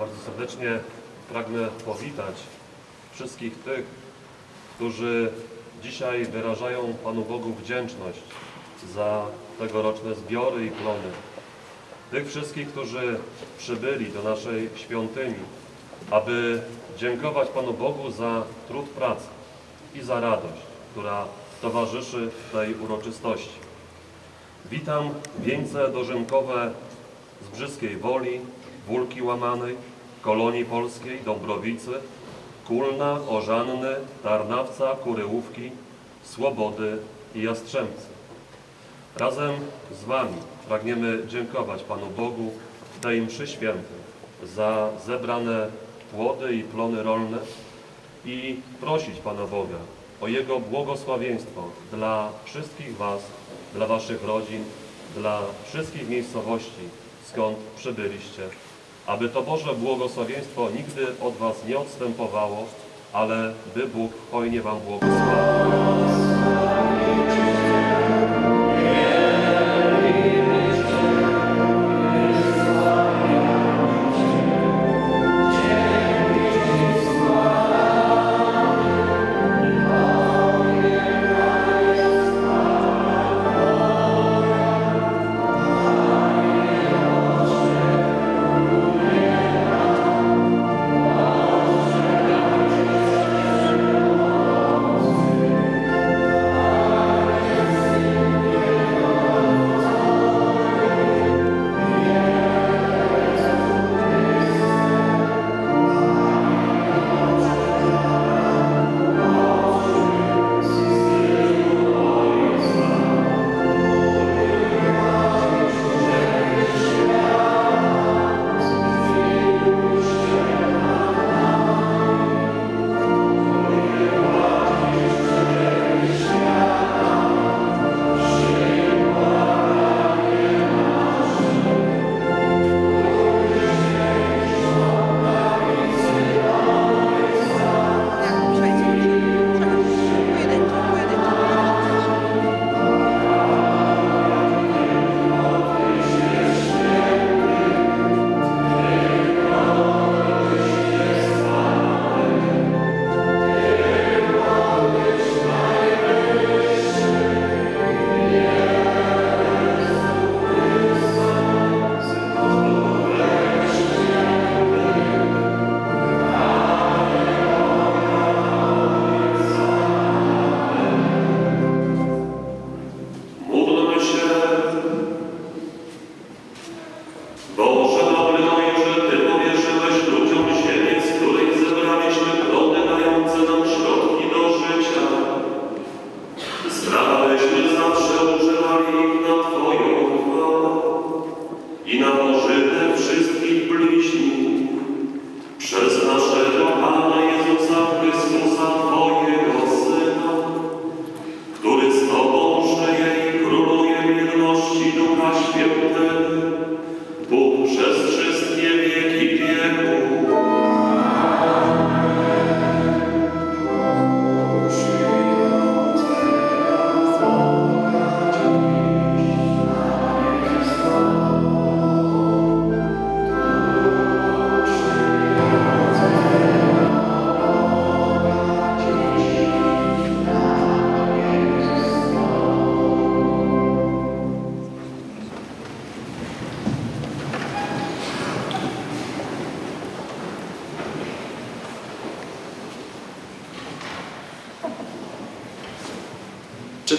bardzo serdecznie pragnę powitać wszystkich tych, którzy dzisiaj wyrażają Panu Bogu wdzięczność za tegoroczne zbiory i plony. Tych wszystkich, którzy przybyli do naszej świątyni, aby dziękować Panu Bogu za trud pracy i za radość, która towarzyszy tej uroczystości. Witam wieńce dożynkowe z Brzyskiej Woli, Wólki Łamanej, Kolonii Polskiej, Dąbrowicy, Kulna, Ożanny, Tarnawca, Kuryłówki, Słobody i Jastrzębcy. Razem z Wami pragniemy dziękować Panu Bogu w tej mszy świętej za zebrane płody i plony rolne i prosić Pana Boga o Jego błogosławieństwo dla wszystkich Was, dla Waszych rodzin, dla wszystkich miejscowości, skąd przybyliście, aby to Boże błogosławieństwo nigdy od Was nie odstępowało, ale by Bóg hojnie Wam błogosławił.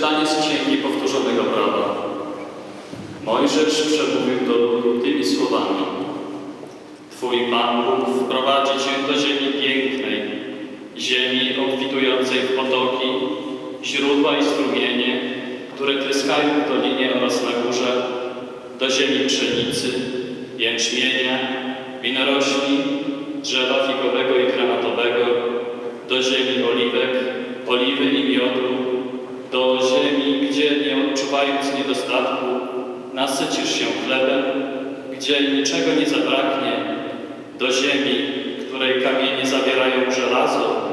Czytanie z Księgi Powtórzonego Prawa. Mojżesz przemówił do ludu tymi słowami. Twój Pan Bóg wprowadzi cię do ziemi pięknej, ziemi obfitującej w potoki, źródła i strumienie, które tryskają w dolinie oraz na górze, do ziemi pszenicy, jęczmienia, winorośli, drzewa figowego i granatowego, do ziemi oliwek, oliwy i miodu, do ziemi, gdzie nie odczuwając niedostatku, nasycisz się chlebem, gdzie niczego nie zabraknie, do ziemi, której kamienie zawierają żelazo,